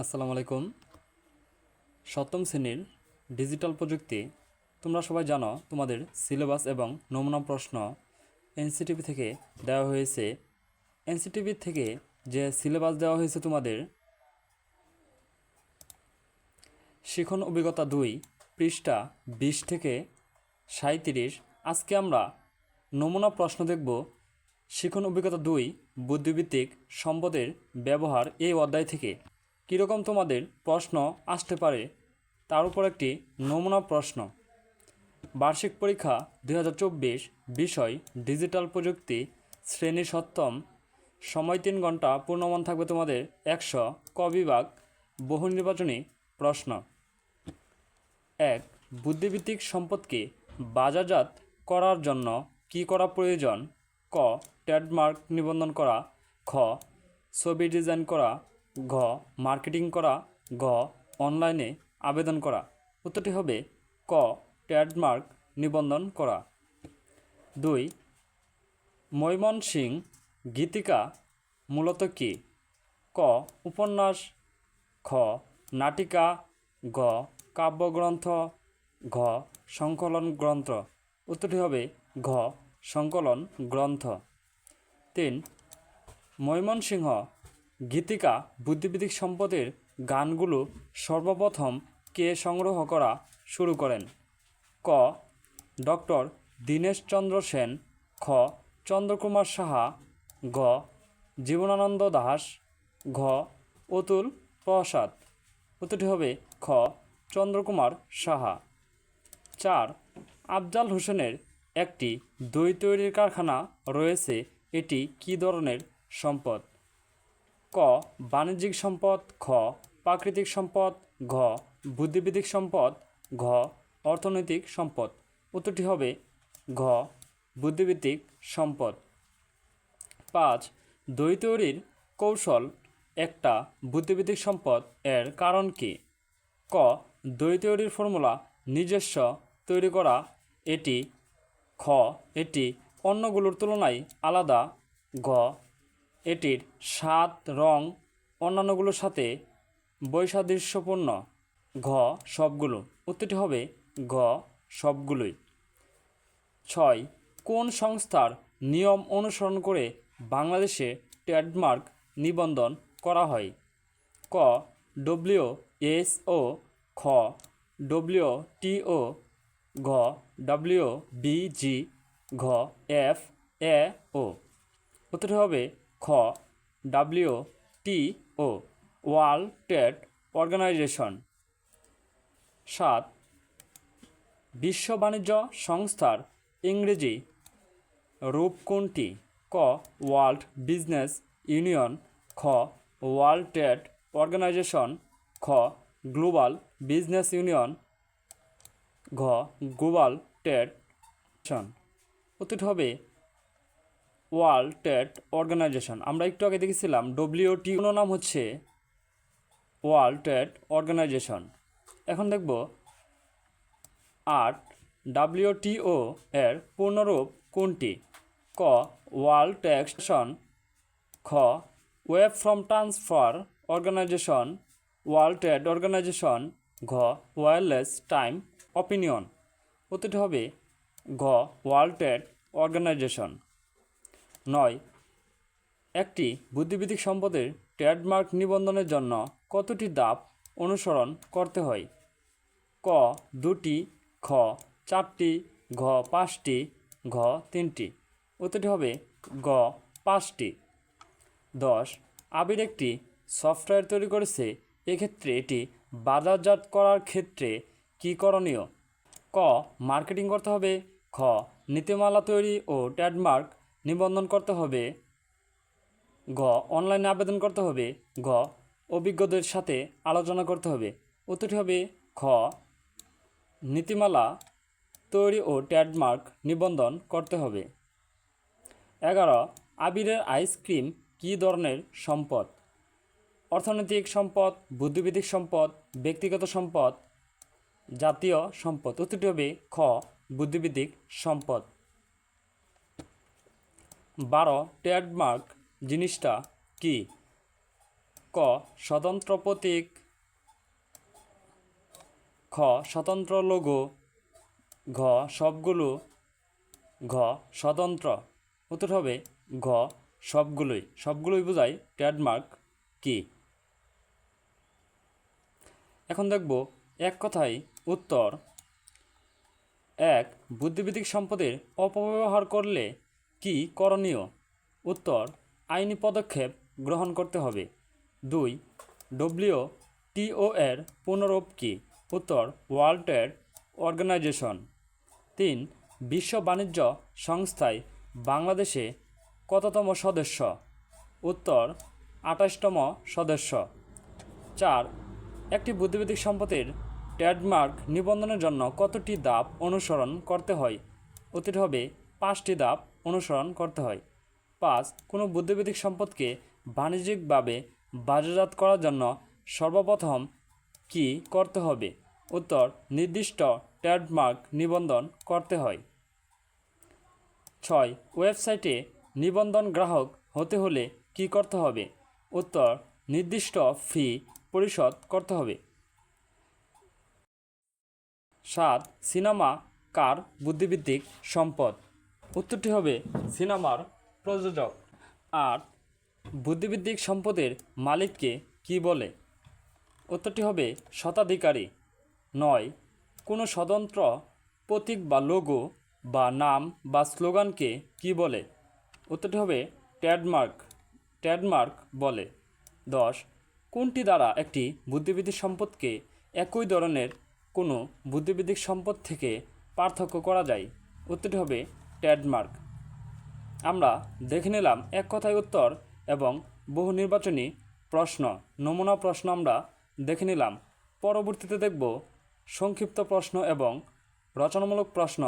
আসসালামু আলাইকুম। সপ্তম শ্রেণির ডিজিটাল প্রযুক্তি, তোমরা সবাই জানো তোমাদের সিলেবাস এবং নমুনা প্রশ্ন এনসিটিভি থেকে দেওয়া হয়েছে। এনসিটিভি থেকে যে সিলেবাস দেওয়া হয়েছে তোমাদের, শিখন অভিজ্ঞতা দুই, পৃষ্ঠা বিশ থেকে সাঁত্রিশ আজকে আমরা নমুনা প্রশ্ন দেখব। শিখন অভিজ্ঞতা দুই বুদ্ধিভিত্তিক সম্পদের ব্যবহার এই অধ্যায় থেকে। কীরকম তোমাদের প্রশ্ন আসতে পারে? তার উপর একটি নমুনা প্রশ্ন। বার্ষিক পরীক্ষা দু হাজার চব্বিশ বিষয় ডিজিটাল প্রযুক্তি, শ্রেণি সপ্তম। সময় তিন ঘণ্টা পূর্ণমান থাকবে তোমাদের একশো ক বিভাগ। বহু নির্বাচনী প্রশ্ন। এক বুদ্ধিভিত্তিক সম্পদকে বাজারজাত করার জন্য কি করা প্রয়োজন? ক, ট্রেডমার্ক নিবন্ধন করা। খ, ছবি ডিজাইন করা। ঘ, মার্কেটিং করা। ঘ, অনলাইনে আবেদন করা। উত্তরটি হবে ক, ট্রেডমার্ক নিবন্ধন করা। দুই ময়মনসিং গীতিকা মূলত কি? ক, উপন্যাস। খ, নাটিকা। গ কাব্যগ্রন্থ। ঘ, সংকলন গ্রন্থ। উত্তরটি হবে ঘ, সংকলন গ্রন্থ। তিন, ময়মনসিংহ গীতিকা বুদ্ধিবৃত্তিক সম্পদের গানগুলো সর্বপ্রথম কে সংগ্রহ করা শুরু করেন? ক. ডক্টর দীনেশচন্দ্র সেন। খ. চন্দ্রকুমার সাহা। গ. জীবনানন্দ দাস। ঘ. অতুল প্রসাদ। উত্তরটি হবে খ. চন্দ্রকুমার সাহা। চার. আফজাল হোসেনের একটি দই তৈরির কারখানা রয়েছে। এটি কী ধরনের সম্পদ? ক, বাণিজ্যিক সম্পদ, খ, প্রাকৃতিক সম্পদ, ঘ, বুদ্ধিবৃত্তিক সম্পদ, ঘ, অর্থনৈতিক সম্পদ। উত্তরটি হবে ঘ, বুদ্ধিবৃত্তিক সম্পদ। পাঁচ দই তৈরির কৌশল একটা বুদ্ধিবৃত্তিক সম্পদ এর কারণ কি? ক দই তৈরির ফর্মুলা নিজস্ব তৈরি করা, এটি, খ, এটি অন্যগুলোর তুলনায় আলাদা ঘ এটির স্বাদ, রং, অন্যান্যগুলোর সাথে বৈসাদৃশ্যপূর্ণ। ঘ সবগুলো। উত্তরটি হবে ঘ সবগুলোই। ছয় কোন সংস্থার নিয়ম অনুসরণ করে বাংলাদেশে ট্রেডমার্ক নিবন্ধন করা হয়? ক ডব্লিউ এস ও, খ ডব্লিউ টিও ঘ ডব্লিউ বিজি ঘ এফ, এ ও। উত্তরটি হবে খ W T O World Trade Organization সাত, বিশ্ব বাণিজ্য সংস্থার ইংরেজি রূপ কোনটি? ক ওয়ার্ল্ড বিজনেস ইউনিয়ন খ ওয়ার্ল্ড ট্রেড অর্গানাইজেশন খ গ্লোবাল বিজনেস ইউনিয়ন ঘ গ্লোবাল ট্রেড উত্তরটি হবে ওয়ার্ল্ড ট্রেড অর্গানাইজেশন। আমরা একটু আগে দেখেছিলাম ডব্লিউটি নাম হচ্ছে ওয়ার্ল্ড ট্রেড অর্গানাইজেশন। এখন দেখব আট ডাব্লিউটিও এর পূর্ণরূপ কোনটি? ক ওয়ার্ল্ড ট্যাক্সেশন খ Web From Transfer Organization, World Trade Organization, ঘ ওয়্যারলেস টাইম অপিনিয়ন। উত্তরটি হবে ঘ ওয়ার্ল্ড ট্রেড অর্গানাইজেশন। নয়। একটি বুদ্ধিবৃত্তিক সম্পদের ট্রেডমার্ক নিবন্ধনের জন্য কতটি ধাপ অনুসরণ করতে হয়? ক, দুটি, খ, চারটি, ঘ, পাঁচটি, ঘ, তিনটি। উত্তরটি হবে গ, পাঁচটি। দশ, আবির একটি সফটওয়্যার তৈরি করেছে। এক্ষেত্রে এটি বাজারজাত করার ক্ষেত্রে কী করণীয়? ক, মার্কেটিং করতে হবে। খ, নীতিমালা তৈরি ও ট্রেডমার্ক নিবন্ধন করতে হবে। ঘ অনলাইনে আবেদন করতে হবে। ঘ. অভিজ্ঞদের সাথে আলোচনা করতে হবে। উত্তরটি হবে খ। নীতিমালা তৈরি ও ট্যাডমার্ক নিবন্ধন করতে হবে। এগারো. আবিরের আইসক্রিম কী ধরনের সম্পদ? অর্থনৈতিক সম্পদ, বুদ্ধিবৃত্তিক সম্পদ, ব্যক্তিগত সম্পদ জাতীয় সম্পদ। উত্তরটি হবে খ. বুদ্ধিবৃত্তিক সম্পদ। বারো ট্রেডমার্ক জিনিসটা কি? ক, স্বতন্ত্র প্রতীক। খ, স্বতন্ত্র লোগো ঘ, সবগুলো। ঘ, স্বতন্ত্র। উত্তর হবে ঘ, সবগুলোই। সবগুলোই বোঝায় ট্রেডমার্ক কি। এখন দেখব এক কথায় উত্তর। এক, বুদ্ধিবৃত্তিক সম্পদের অপব্যবহার করলে কি করণীয়? উত্তর, আইনি পদক্ষেপ গ্রহণ করতে হবে। দুই, ডব্লিউ টিও এর পুনরূপ কি? উত্তর, ওয়ার্ল্ড ট্রেড অর্গানাইজেশন। তিন, বিশ্ব বাণিজ্য সংস্থায় বাংলাদেশে কততম সদস্য? উত্তর, আঠাশতম সদস্য। চার, একটি বুদ্ধিবৃত্তিক সম্পদের ট্রেডমার্ক নিবন্ধনের জন্য কতটি ধাপ অনুসরণ করতে হয়? অতীত হবে পাঁচটি ধাপ। অনুসরণ করতে হয়। পাঁচ, কোনো বুদ্ধিবৃত্তিক সম্পদকে বাণিজ্যিকভাবে বাজারজাত করার জন্য সর্বপ্রথম কি করতে হবে? উত্তর, নির্দিষ্ট ট্রেডমার্ক নিবন্ধন করতে হয়। ছয়, ওয়েবসাইটে নিবন্ধন গ্রাহক হতে হলে কি করতে হবে? উত্তর, নির্দিষ্ট ফি পরিশোধ করতে হবে। সাত, সিনেমা কার বুদ্ধিভিত্তিক সম্পদ? উত্তরটি হবে সিনেমার প্রযোজক। আট বুদ্ধিভিত্তিক সম্পদের মালিককে কি বলে? উত্তরটি হবে শতাধিকারী। নয়, কোনো স্বতন্ত্র প্রতীক বা লোগো বা নাম বা স্লোগানকে কি বলে? উত্তরটি হবে ট্রেডমার্ক। ট্রেডমার্ক বলে। দশ, কোনটি দ্বারা একটি বুদ্ধিবৃত্তিক সম্পদকে একই ধরনের কোনো বুদ্ধিবৃত্তিক সম্পদ থেকে পার্থক্য করা যায়? উত্তরটি হবে ট্রেডমার্ক। আমরা দেখে নিলাম এক কথায় উত্তর এবং বহু নির্বাচনী প্রশ্ন, নমুনা প্রশ্ন আমরা দেখে নিলাম। পরবর্তীতে দেখব সংক্ষিপ্ত প্রশ্ন এবং রচনামূলক প্রশ্ন